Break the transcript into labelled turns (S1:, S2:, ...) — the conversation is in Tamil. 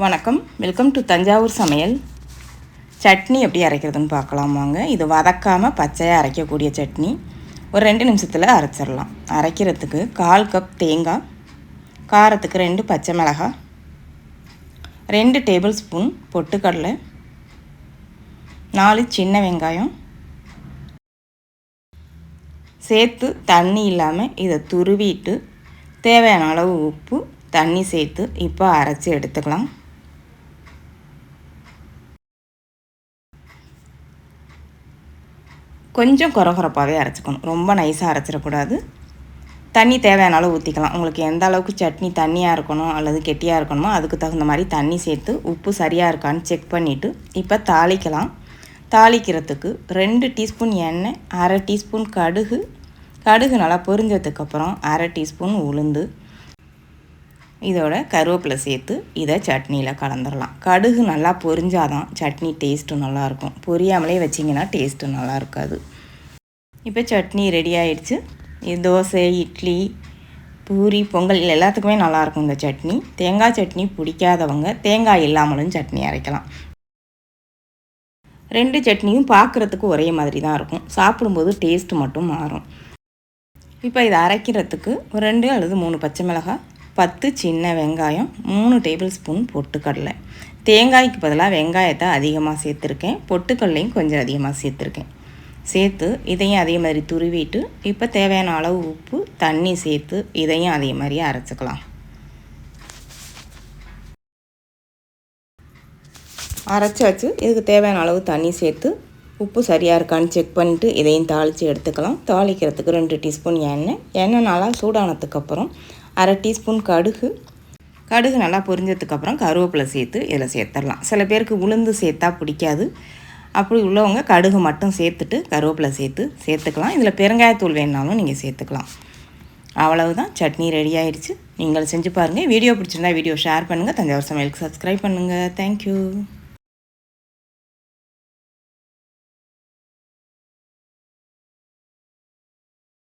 S1: வணக்கம். வெல்கம் டு தஞ்சாவூர் சமையல். சட்னி எப்படி அரைக்கிறதுன்னு பார்க்கலாம் வாங்க. இது வதக்காமல் பச்சையாக அரைக்கக்கூடிய சட்னி. ஒரு ரெண்டு நிமிஷத்தில் அரைச்சிடலாம். அரைக்கிறதுக்கு கால் கப் தேங்காய் காரத்துக்கு ரெண்டு பச்சை மிளகாய் ரெண்டு டேபிள் ஸ்பூன் பொட்டுக்கடலை நாலு சின்ன வெங்காயம். சேர்த்து தண்ணி இல்லாமல் இதை துருவிட்டு தேவையான அளவு உப்பு தண்ணி சேர்த்து இப்போ அரைச்சி எடுத்துக்கலாம். கொஞ்சம் குறகுறப்பாகவே அரைச்சிக்கணும். ரொம்ப நைஸாக அரைச்சிடக்கூடாது. தண்ணி தேவையான அளவு ஊற்றிக்கலாம் உங்களுக்கு எந்த அளவுக்கு சட்னி தண்ணியாக இருக்கணும் அல்லது கெட்டியாக இருக்கணுமோ அதுக்கு தகுந்த மாதிரி தண்ணி சேர்த்து உப்பு சரியாக இருக்கான்னு செக் பண்ணிவிட்டு இப்போ தாளிக்கலாம். தாளிக்கிறதுக்கு ரெண்டு டீஸ்பூன் எண்ணெய் அரை டீஸ்பூன் கடுகு. கடுகு நல்லா பொரிஞ்சதுக்கப்புறம் அரை டீஸ்பூன் உளுந்து. இதோட கருவேப்பிலை சேர்த்து இதை சட்னியில் கலந்துடலாம் கடுகு நல்லா பொரிஞ்சாதான் சட்னி டேஸ்ட்டு நல்லாயிருக்கும். பொரியாமலே வச்சிங்கன்னா டேஸ்ட்டு நல்லா இருக்காது இப்போ சட்னி ரெடி ஆயிடுச்சு. தோசை இட்லி பூரி பொங்கல் எல்லாத்துக்குமே நல்லாயிருக்கும் இந்த சட்னி. தேங்காய் சட்னி பிடிக்காதவங்க தேங்காய் இல்லாமலும் சட்னி அரைக்கலாம். ரெண்டு சட்னியும் பார்க்குறதுக்கு ஒரே மாதிரி தான் இருக்கும். சாப்பிடும்போது டேஸ்ட்டு மட்டும் மாறும். இப்போ இதை அரைக்கிறதுக்கு ஒரு ரெண்டு அல்லது மூணு பச்சை மிளகாய் பத்து சின்ன வெங்காயம் மூணு டேபிள் ஸ்பூன் பொட்டுக்கடலை. தேங்காய்க்கு பதிலாக வெங்காயத்தை அதிகமாக சேர்த்துருக்கேன். பொட்டுக்கடலையும் கொஞ்சம் அதிகமாக சேர்த்துருக்கேன். சேர்த்து இதையும் அதே மாதிரி துருவிட்டு இப்போ தேவையான அளவு உப்பு தண்ணி சேர்த்து இதையும் அதே மாதிரி அரைச்சிக்கலாம். அரைச்சாச்சு இதுக்கு தேவையான அளவு தண்ணி சேர்த்து உப்பு சரியாக இருக்கான்னு செக் பண்ணிவிட்டு இதையும் தாளித்து எடுத்துக்கலாம். தாளிக்கிறதுக்கு ரெண்டு டீஸ்பூன் எண்ணெய். எண்ணெய் நல்லா சூடானதுக்கப்புறம் அரை டீஸ்பூன் கடுகு. கடுகு நல்லா பொரிஞ்சதுக்கப்புறம் கருவேப்பிலை சேர்த்து இதில் சேர்த்துடலாம். சில பேருக்கு உளுந்து சேர்த்தா பிடிக்காது. அப்படி உள்ளவங்க கடுகு மட்டும் சேர்த்துட்டு கருவேப்பிலை சேர்த்து சேர்த்துக்கலாம். இதில் பெருங்காயத்தூள் வேணாலும் நீங்கள் சேர்த்துக்கலாம். அவ்வளவுதான். சட்னி ரெடி ஆயிடுச்சு. நீங்கள் செஞ்சு பாருங்கள் வீடியோ பிடிச்சிருந்தா வீடியோ ஷேர் பண்ணுங்கள் தஞ்சாவூர் சமையலுக்கு சப்ஸ்கிரைப் பண்ணுங்கள் தேங்க்யூ